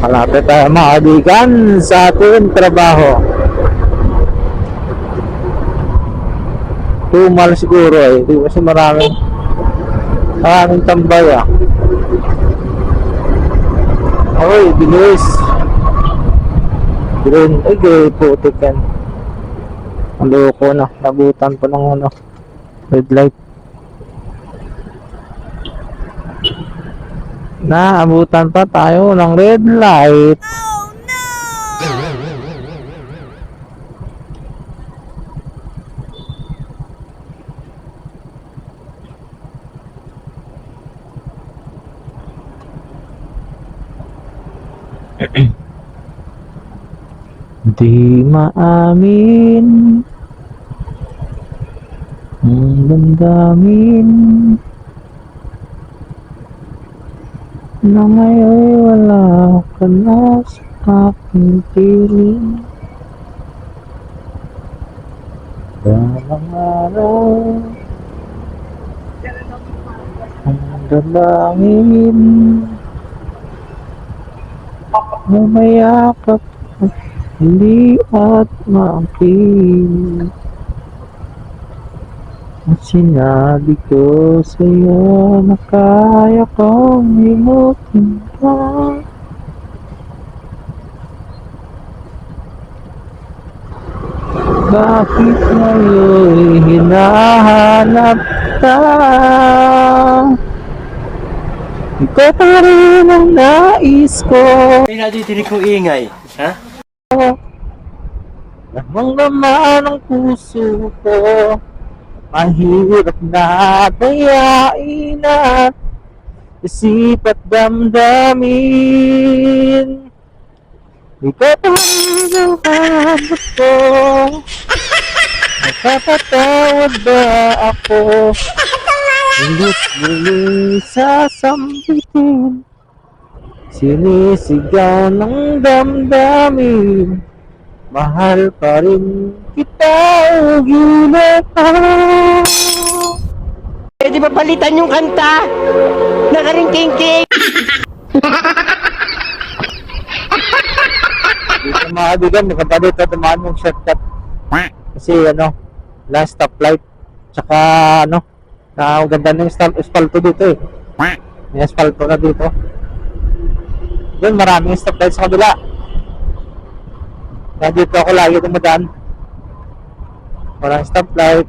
Malapit tayo mga kaibigan sa ating trabaho. Tumal siguro eh. Di kasi maraming maraming tambay ah. Oy, bilis. Green. Ay, gay putik yan. Ang loko na. Nabutan pa ng ano. Red light. Naabutan pa tayo ng red light. Di maamin Ang damdamin Na ngayon wala ka na sa aking piling. Dalang araw Ang dalangin. Mamayakap at hindi at maakin At sinabi ko sa'yo na kaya kong limutin ka Bakit ngayon hinahanap ka? Ikaw pa rin ang nais ko Ay, naditinig ko ingay. Ha? Lamang naman ang puso ko Mahirap na dayain at Isip at damdamin. Hanap ko. Nakapatawad ba ako? Hindi muli sasambitin Sinisigaw ng damdamin Mahal pa rin kita ugilit Pwede ba palitan yung kanta? Nakaringking-king! Dito mga kaibigan, maganda dito tumaan yung shortcut? Kasi ano, last stoplight Tsaka ano, na ganda ng espalto dito eh. May espalto na dito. Yun, maraming stoplight sa kabila Kaya dito ako lagi dumadaan Walang stoplight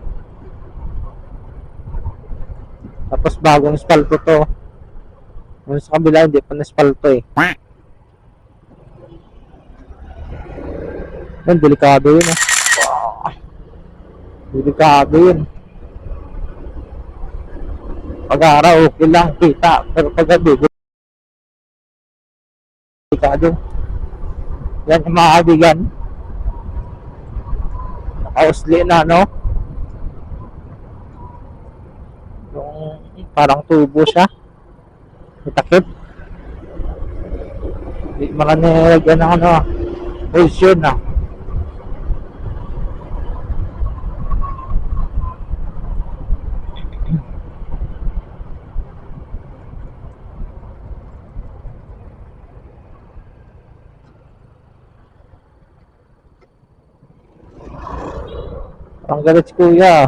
Tapos bagong espalto to Yung sa kabila hindi pa na espalto eh Yan, delikado yun ah. Delikado yun. Pag-araw, okay lang, kita. Pero pag gabi, delikado. Yan yung mga. Nakausli na, no? Yung parang tubo siya. May takip. Hindi mga nilagyan ng ano, emulsion na. Ang galit si kuya.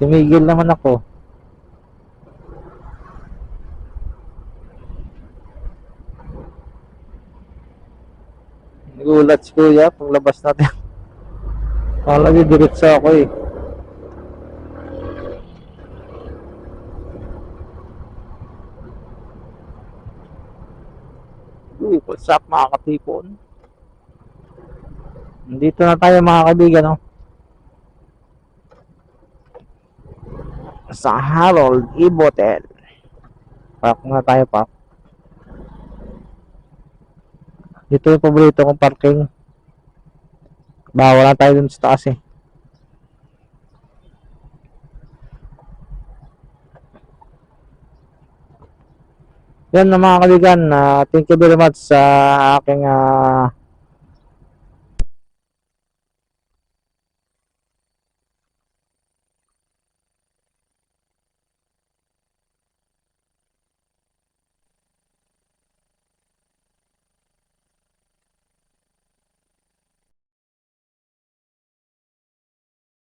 Tumigil naman ako. Nagulat si kuya paglabas natin. Kala niya diretso ako eh. Uy, what's up mga katipon? Dito na tayo mga kaibigan, no? Sa Harold E. Botel. Park na tayo, park. Dito yung paborito kong parking. Bawal na tayo dun sa taas eh. Yan na mga kaibigan, ah, thank you very much sa aking ah,